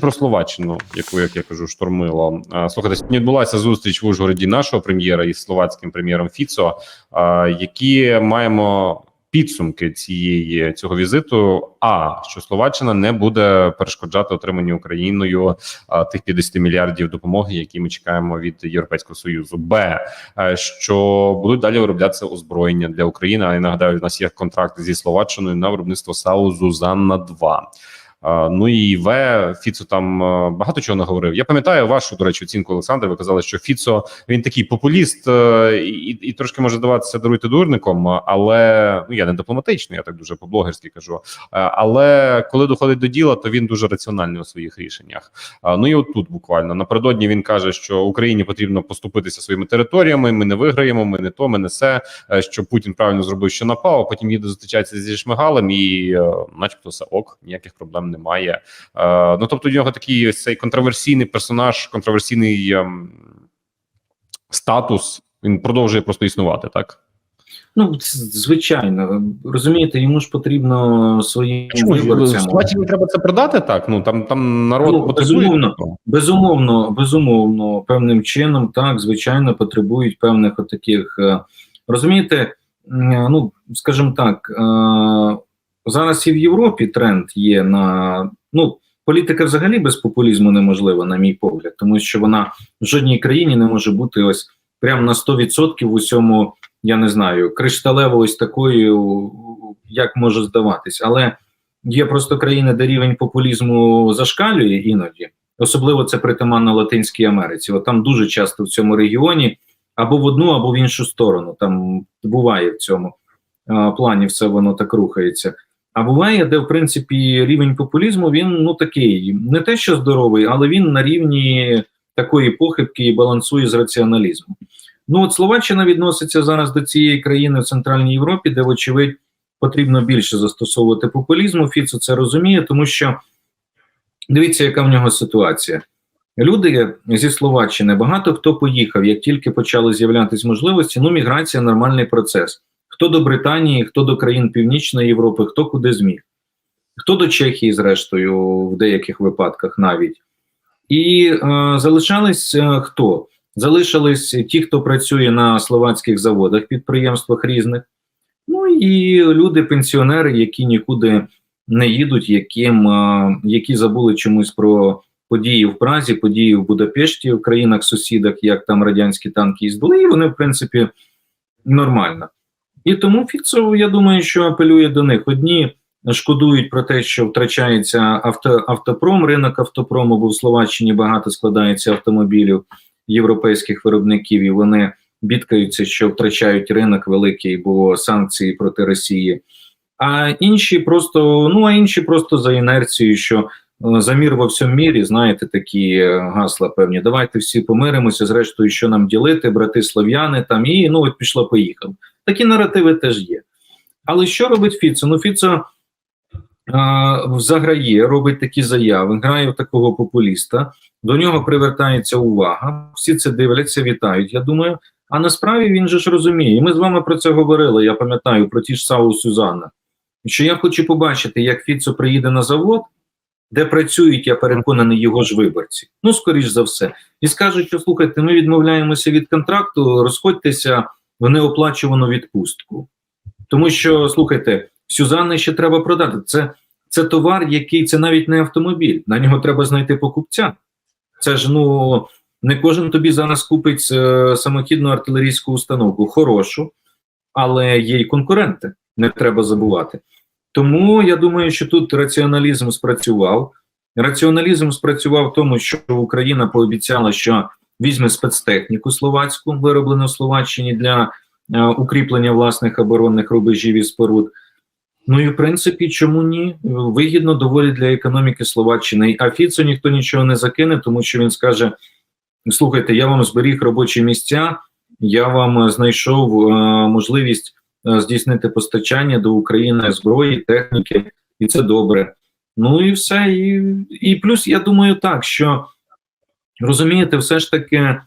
про Словаччину, яку як я кажу, штормило. А, Слухайте, сьогодні відбулася зустріч в Ужгороді нашого прем'єра із словацьким прем'єром Фіцо, які маємо підсумки цієї цього візиту. А що Словаччина не буде перешкоджати отриманню Україною тих 50 мільярдів допомоги, які ми чекаємо від Європейського союзу. Б е, що будуть далі вироблятися озброєння для України. А я нагадаю, у нас є контракт зі Словаччиною на виробництво САУ Зузанна 2 А, Ну і В Фіцо там е, багато чого наговорив. Я пам'ятаю вашу до речі оцінку Олександр. Ви казали, що Фіцо він такий популіст е, і, і трошки може даватися даруйте дурником, але ну я не дипломатичний, я так дуже по-блогерськи кажу. Е, Але коли доходить до діла, то він дуже раціональний у своїх рішеннях. Ну і от тут буквально напередодні він каже, що Україні потрібно поступитися своїми територіями. Ми не виграємо, ми не то, ми не се. Що Путін правильно зробив, що напав. а Потім їде зустрічається зі Шмигалем, і, начебто, все ок, ніяких проблем немає. Е, Ну тобто, у нього такий ось цей контроверсійний персонаж, контроверсійний ем, статус. Він продовжує просто існувати, так. Ну, звичайно, розумієте, йому ж потрібно своїм виборцям. Треба це продати? Так ну там там народ Ну, потребує безумовно. Безумовно, безумовно, певним чином, так, звичайно, потребують певних отаких. е, Розумієте, ну, скажімо так, е, зараз і в Європі тренд є на. ну, Політика взагалі без популізму неможлива, на мій погляд, тому що вона в жодній країні не може бути ось прямо на 100% в усьому, я не знаю, кришталево ось такою, як може здаватись. Але є просто країни, де рівень популізму зашкалює іноді. Особливо це притаманно Латинській Америці. От там дуже часто в цьому регіоні або в одну, або в іншу сторону. Там буває в цьому а, плані все воно так рухається. А буває, де в принципі рівень популізму він ну такий, не те, що здоровий, але він на рівні такої похибки і балансує з раціоналізмом. Ну от Словаччина відноситься зараз до цієї країни в Центральній Європі, де, вочевидь, потрібно більше застосовувати популізму. Фіцо це розуміє, тому що дивіться, яка в нього ситуація. Люди зі Словаччини багато хто поїхав, як тільки почали з'являтися можливості. Ну, міграція нормальний процес. Хто до Британії, хто до країн Північної Європи, хто куди зміг, хто до Чехії, зрештою, в деяких випадках навіть. І е, залишались е, хто? Залишились ті, хто працює на словацьких заводах, підприємствах різних. Ну і люди, пенсіонери, які нікуди не їдуть, яким, е, які забули чомусь про події в Празі, події в Будапешті, в країнах-сусідах, як там радянські танки їздили, і вони, в принципі, нормально. І тому Фіцов, я думаю, що апелює до них. Одні шкодують про те, що втрачається авто, автопром, ринок автопрому, бо в Словаччині багато складається автомобілів європейських виробників, і вони бідкаються, що втрачають ринок великий, бо санкції проти Росії. А інші просто, ну а інші просто за інерцією, що е, за мір во всьому мірі, знаєте, такі е, гасла певні. Давайте всі помиримося, зрештою, що нам ділити, брати слов'яни там, і ну от пішло, поїхав. Такі наративи теж є. Але що робить Фіцо? Ну, Фіцо а, заграє, робить такі заяви, грає в такого популіста, до нього привертається увага, всі це дивляться, вітають, я думаю. А насправді він же ж розуміє, і ми з вами про це говорили. Я пам'ятаю про ті ж Сау Сюзанна, що я хочу побачити, як Фіцо приїде на завод, де працюють, я переконаний, його ж виборці. Ну, скоріш за все, і скажуть, що слухайте, ми відмовляємося від контракту, розходьтеся в неоплачувану відпустку. Тому що, слухайте, Сюзанни ще треба продати. Це, це товар, який це навіть не автомобіль. На нього треба знайти покупця. Це ж ну не кожен тобі зараз купить е, самохідну артилерійську установку, хорошу, але є й конкуренти, не треба забувати. Тому я думаю, що тут раціоналізм спрацював. Раціоналізм спрацював в тому, що Україна пообіцяла, що візьме спецтехніку словацьку, вироблену в Словаччині для е, укріплення власних оборонних рубежів і споруд. Ну і в принципі, чому ні? Вигідно доволі для економіки Словаччини. А Фіцо ніхто нічого не закине, тому що він скаже: слухайте, я вам зберіг робочі місця, я вам е, знайшов е, можливість е, здійснити постачання до України зброї, техніки, і це добре. Ну і все. І, і плюс я думаю так, що розумієте, все ж таки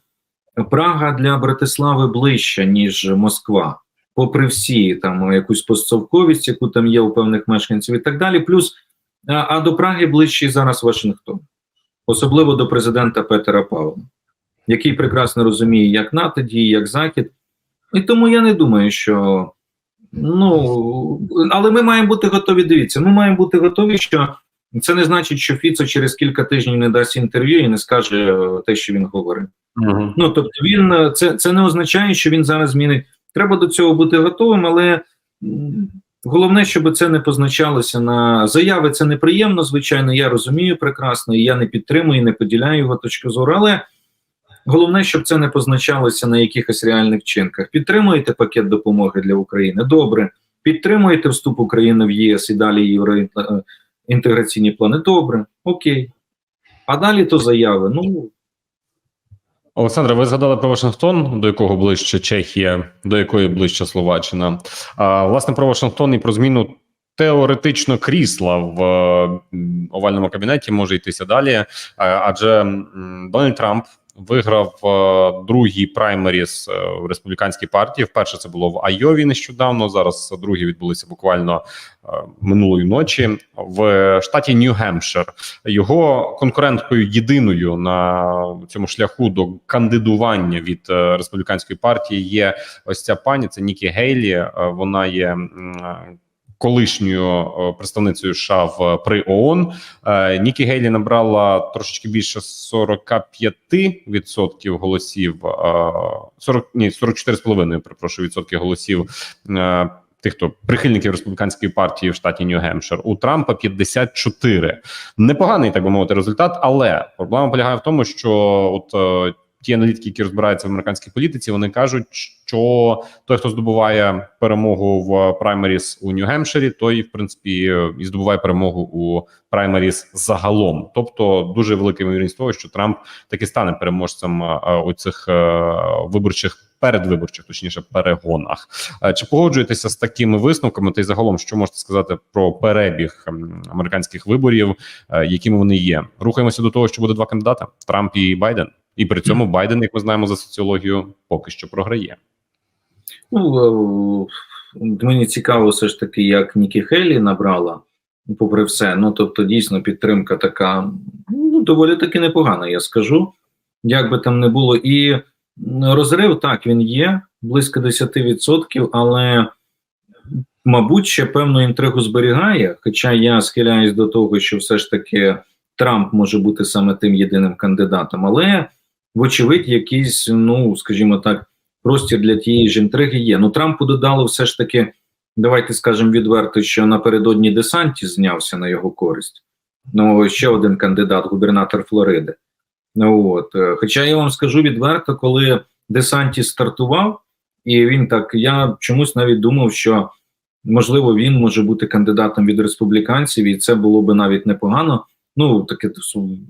Прага для Братислави ближча, ніж Москва, попри всі там якусь постсовковість, яку там є у певних мешканців, і так далі. Плюс, а, до Праги ближчий зараз Вашингтон. особливо до президента Петера Павла, який прекрасно розуміє, як НАТО діє, як Захід. І тому я не думаю, що ну але ми маємо бути готові. Дивіться, ми маємо бути готові, що це не значить, що Фіцо через кілька тижнів не дасть інтерв'ю і не скаже е, те, що він говорить. Угу. Ну тобто, він е, це, це не означає, що він зараз змінить. Треба до цього бути готовим, але головне, щоб це не позначалося на заяви. Це неприємно, звичайно. Я розумію прекрасно, і я не підтримую, і не поділяю його точку зору. Але головне, щоб це не позначалося на якихось реальних чинках. Підтримуєте пакет допомоги для України? Добре. Підтримуєте вступ України в ЄС і далі євроінтеграційні плани? Добре, окей. А далі то заяви. Ну Олександре, ви згадали про Вашингтон, до якого ближче Чехія, до якої ближче Словаччина. А власне про Вашингтон і про зміну теоретично крісла в овальному кабінеті може йтися далі. Адже Дональд Трамп виграв е, другий праймеріс е, в республіканській партії. Вперше це було в Айові нещодавно. Зараз другі відбулися буквально е, минулої ночі в штаті Нью-Гемпшир. Його конкуренткою єдиною на цьому шляху до кандидування від е, республіканської партії є ось ця пані. Це Нікі Гейлі. Е, Вона є. е, Колишньою е, представницею США в при ООН Е, Нікі Гейлі набрала трошечки більше 45% голосів. е, 40, ні, 44,5, перепрошую, відсотки голосів е, тих, хто прихильників республіканської партії в штаті Нью-Гемпшир. У Трампа 54. Непоганий, так би мовити, результат. Але проблема полягає в тому, що от е, ті аналітики, які розбираються в американській політиці, вони кажуть, що той, хто здобуває перемогу в праймеріс у Нью-Гемпширі, той, в принципі, і здобуває перемогу у праймеріс загалом. Тобто, дуже велика ймовірність того, що Трамп таки стане переможцем е, у цих е, виборчих. Передвиборчих, точніше, перегонах. Е, Чи погоджуєтеся з такими висновками? Та й загалом, що можете сказати про перебіг американських виборів, якими вони є? Рухаємося до того, що буде два кандидати: Трамп і Байден. І при цьому Байден, як ми знаємо за соціологію, поки що програє. Ну, е, мені цікаво все ж таки, як Нікі Хейлі набрала, попри все. Ну, тобто, дійсно, підтримка така ну, доволі таки непогана, я скажу. Як би там не було. І розрив, так, він є, близько 10%, але, мабуть, ще певну інтригу зберігає. Хоча я схиляюсь до того, що все ж таки Трамп може бути саме тим єдиним кандидатом, але, вочевидь, якийсь, ну, скажімо так, простір для тієї ж інтриги є. Ну Трампу додало все ж таки, давайте скажемо відверто, що напередодні Десанті знявся на його користь. Ну, ще один кандидат, губернатор Флориди. Ну от, е, хоча я вам скажу відверто, коли Десанті стартував, і він так, я чомусь навіть думав, що можливо він може бути кандидатом від республіканців, і це було би навіть непогано. Ну таке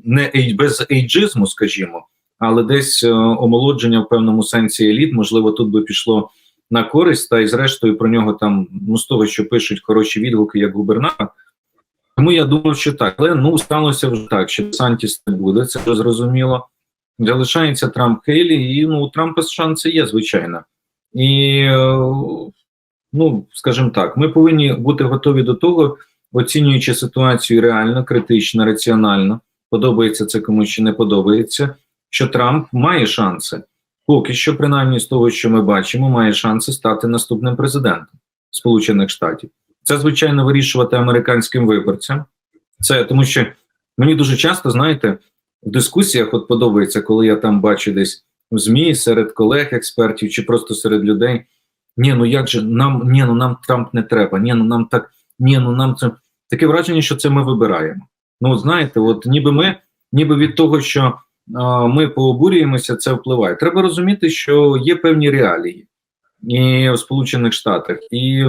не без ейджизму, скажімо, але десь е, омолодження в певному сенсі еліт, можливо, тут би пішло на користь, та й зрештою про нього там ну з того, що пишуть хороші відгуки як губернатор. Тому я думав, що так, але ну сталося вже так, що Сантіс не буде, це вже зрозуміло. Залишається Трамп Хейлі, і ну у Трампа шанси є, звичайно. І е, ну, скажімо так, ми повинні бути готові до того, оцінюючи ситуацію реально, критично, раціонально. Подобається це комусь чи не подобається, що Трамп має шанси. Поки що, принаймні, з того, що ми бачимо, має шанси стати наступним президентом Сполучених Штатів. Це, звичайно, вирішувати американським виборцям. Це тому, що мені дуже часто, знаєте, в дискусіях от подобається, коли я там бачу десь в ЗМІ серед колег, експертів чи просто серед людей. Ні, ну як же нам ні, ну нам Трамп не треба, ні, ну нам так, ні, ну нам це таке враження, що це ми вибираємо. Ну, знаєте, от ніби ми, ніби від того, що ми пообурюємося, це впливає. Треба розуміти, що є певні реалії і в Сполучених Штатах, і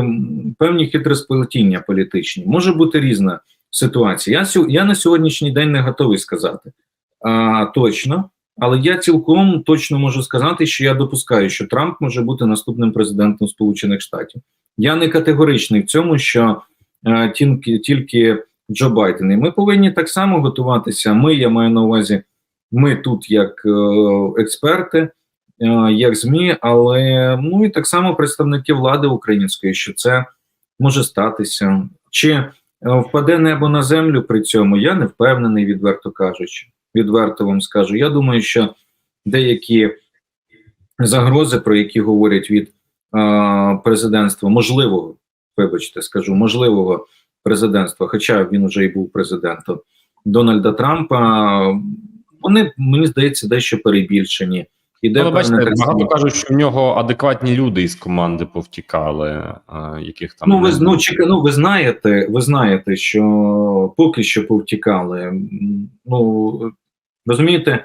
певні хитросплетіння політичні. Може бути різна ситуація. Я, я на сьогоднішній день не готовий сказати а, точно, але я цілком точно можу сказати, що я допускаю, що Трамп може бути наступним президентом Сполучених Штатів. Я не категоричний в цьому, що е, тільки, тільки Джо Байден. І ми повинні так само готуватися. Ми, я маю на увазі, ми тут як е, експерти, е, як ЗМІ, але ну і так само представники влади української, що це може статися. Чи е, впаде небо на землю при цьому? Я не впевнений, відверто кажучи. відверто вам скажу. Я думаю, що деякі загрози, про які говорять від е, президентства, можливого, вибачте, скажу, можливого президентства, хоча він вже і був президентом Дональда Трампа, вони мені здається дещо перебільшені. Іде Але бачите, багато кажуть, що в нього адекватні люди із команди повтікали, а, яких там Ну, ви ну, чека, ну, ви знаєте, ви знаєте, що поки що повтікали. Ну розумієте,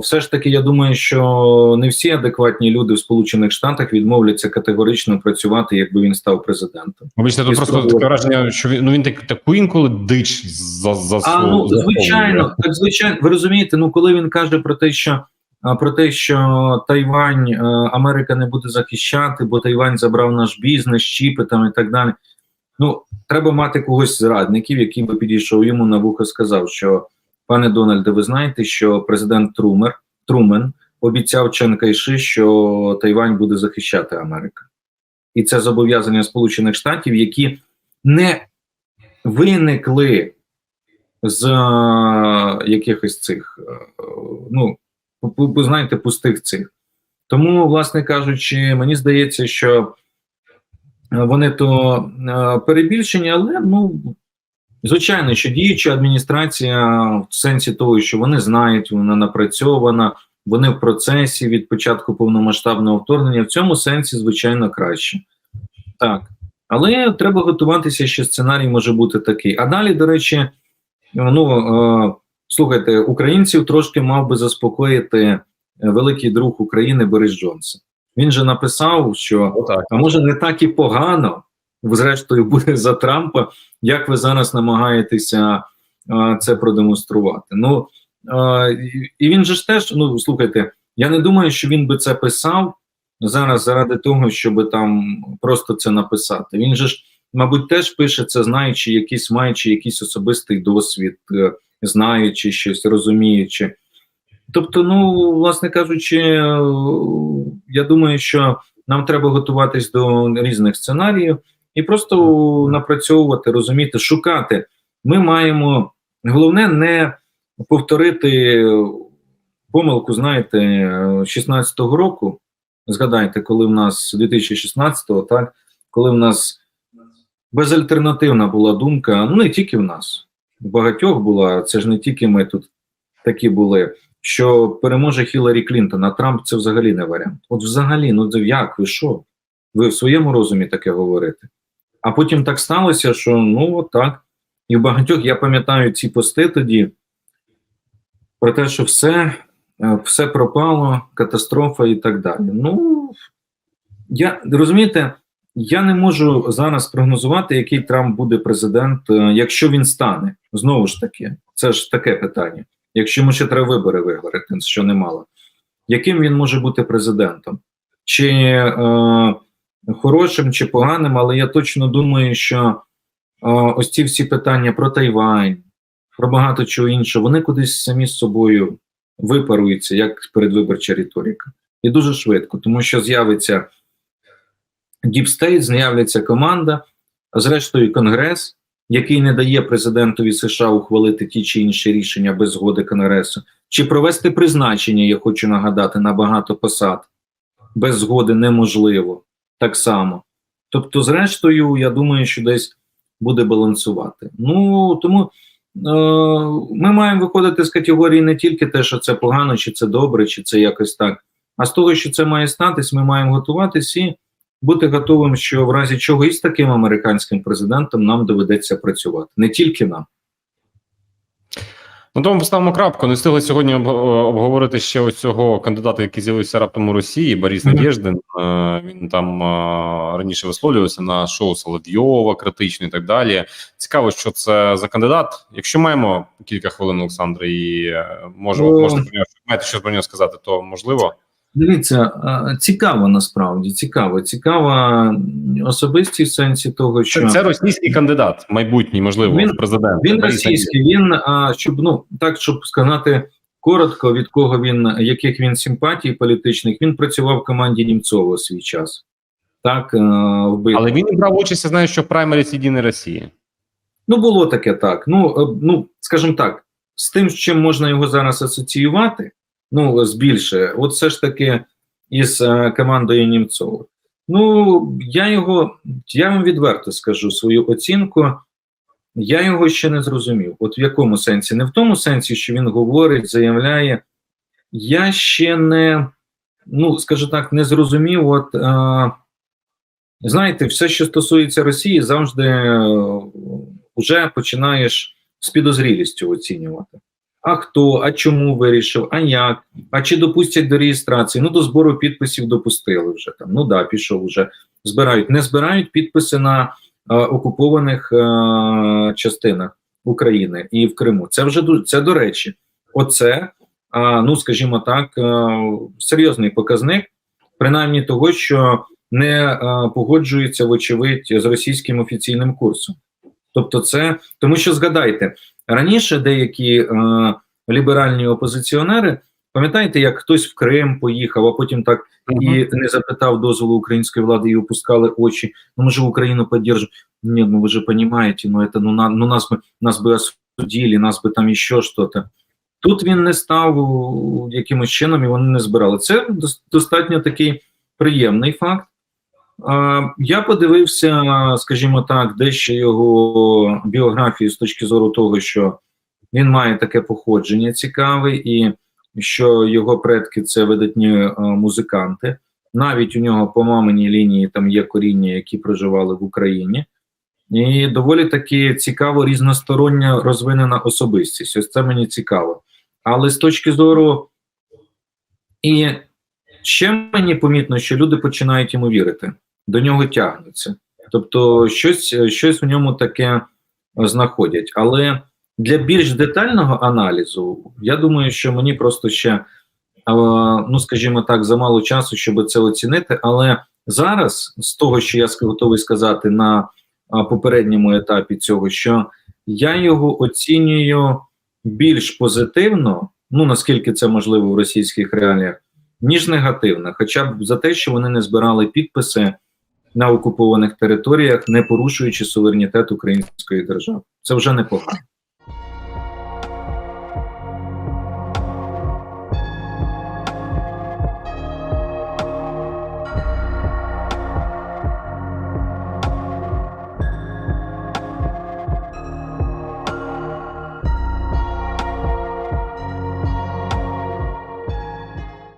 все ж таки, я думаю, що не всі адекватні люди в Сполучених Штатах відмовляться категорично працювати, якби він став президентом. Вибачте, тут і просто таке враження, що він ну він так таку інколи дич за за А ну звичайно, так звичайно, ви розумієте, ну коли він каже про те, що про те, що Тайвань е, Америка не буде захищати, бо Тайвань забрав наш бізнес, чіпи там і так далі. Ну треба мати когось зрадників, який би підійшов йому на вухо, сказав, що пане Дональде, ви знаєте, що президент Трумер Трумен обіцяв Чен Кайши, що Тайвань буде захищати Америка, і це зобов'язання Сполучених Штатів, які не виникли з е, якихось цих, е, ну, знаєте, пустих цих. Тому, власне кажучи, мені здається, що е, вони то перебільшені, але ну, звичайно, що діюча адміністрація в сенсі того, що вони знають, вона напрацьована, вони в процесі від початку повномасштабного вторгнення, в цьому сенсі, звичайно, краще. Так. Але треба готуватися, що сценарій може бути такий. А далі, до речі, ну е, слухайте, українців трошки мав би заспокоїти е, великий друг України Борис Джонсон. Він же написав, що а може не так і погано, зрештою, буде за Трампа, як ви зараз намагаєтеся е, це продемонструвати. Ну е, і- він же ж теж, ну слухайте, я не думаю, що він би це писав зараз заради того, щоб там просто це написати. Він же ж, мабуть, теж пише це, знаючи якийсь, маючи якийсь особистий досвід, е, знаючи щось, розуміючи. Тобто, ну, власне кажучи, я думаю, що нам треба готуватись до різних сценаріїв і просто напрацьовувати, розуміти, шукати. Ми маємо головне не повторити помилку, знаєте, 16-го року. Згадайте, коли в нас 2016-го, так, коли в нас безальтернативна була думка, ну не тільки в нас, в багатьох була, це ж не тільки ми тут такі були, що переможе Хіларі Клінтон, а Трамп це взагалі не варіант. От взагалі, ну як ви що? Ви в своєму розумі таке говорите? А потім так сталося, що ну от так. І в багатьох я пам'ятаю ці пости тоді про те, що все, е, все пропало, катастрофа і так далі. Ну я розумієте, я не можу зараз прогнозувати, який Трамп буде президент, е, якщо він стане. Знову ж таки, це ж таке питання. Якщо йому ще треба вибори виграти, що немало, яким він може бути президентом? Чи е, хорошим, чи поганим, але я точно думаю, що е, ось ці всі питання про Тайвань, про багато чого іншого, вони кудись самі з собою випаруються, як передвиборча риторика. І дуже швидко, тому що з'явиться State, з'являться команда, а зрештою Конгрес, який не дає президентові США ухвалити ті чи інші рішення без згоди Конгресу, чи провести призначення, я хочу нагадати, на багато посад без згоди неможливо так само. Тобто, зрештою, я думаю, що десь буде балансувати. Ну тому е, ми маємо виходити з категорії не тільки те, що це погано, чи це добре, чи це якось так. А з того, що це має статись, ми маємо готуватись і бути готовим, що в разі чого із таким американським президентом нам доведеться працювати не тільки нам. Ну, тому поставимо крапку. Не встигли сьогодні об- обговорити ще ось цього кандидата, який з'явився раптом у Росії, Борис. Надєждин. Е, Він там е, раніше висловлювався на шоу Соловйова, критично і так далі. Цікаво, що це за кандидат. Якщо маємо кілька хвилин, Олександр, і можемо може, можете про нього маєте щось про нього сказати, то можливо. Дивіться, цікаво насправді цікаво. Цікава особистість в сенсі того, що Це, російський кандидат, майбутній, можливо, Він- президент. він російський. Він а, щоб ну так, щоб сказати коротко, від кого він яких він симпатій політичних, він працював в команді Німцова свій час. Так, е, вбив. Але він брав участь, я знаю, що в праймері Єдиної Росії. Ну, було таке так. Ну, е, ну скажімо так, з тим, з чим можна його зараз асоціювати, ну збільше, от все ж таки із е, командою Німцова. Ну, я його, я вам відверто скажу свою оцінку. Я його ще не зрозумів. От в якому сенсі? Не в тому сенсі, що він говорить, заявляє. Я ще не, ну, скажу так, не зрозумів. От, е, знаєте, все, що стосується Росії, завжди е, вже починаєш з підозрілістю оцінювати. А хто, а чому вирішив, а як, а чи допустять до реєстрації? Ну, до збору підписів допустили вже там. Ну да, пішов вже. Збирають. Не збирають підписи на е, окупованих е, частинах України і в Криму. Це вже це до речі. Оце, е, ну скажімо так, е, серйозний показник, принаймні того, що не е, погоджується, вочевидь, з російським офіційним курсом. Тобто, це тому, що згадайте, раніше деякі е, ліберальні опозиціонери, пам'ятаєте, як хтось в Крим поїхав, а потім так і не запитав дозволу української влади і опускали очі. Ну, мы же Украину поддержим. Нет, ну вы же понимаете, ну это ну, на, ну нас бы нас би осудили, нас би там еще что-то. Тут він не став у, якимось чином і вони не збирали. Це дос- достатньо такий приємний факт. Я подивився, скажімо так, дещо його біографію з точки зору того, що він має таке походження цікаве, і що його предки це видатні е, музиканти. Навіть у нього по маминій лінії там є коріння, які проживали в Україні, і доволі таки цікаво різностороння розвинена особистість. Ось це мені цікаво. Але з точки зору, і ще мені помітно, що люди починають йому вірити, до нього тягнуться. Тобто, щось, щось в ньому таке знаходять. Але для більш детального аналізу, я думаю, що мені просто ще, е, ну скажімо так, замало часу, щоб це оцінити. Але зараз, з того, що я готовий сказати на попередньому етапі цього, що я його оцінюю більш позитивно, ну наскільки це можливо в російських реаліях, ніж негативно, хоча б за те, що вони не збирали підписи на окупованих територіях, не порушуючи суверенітет української держави. Це вже непогано.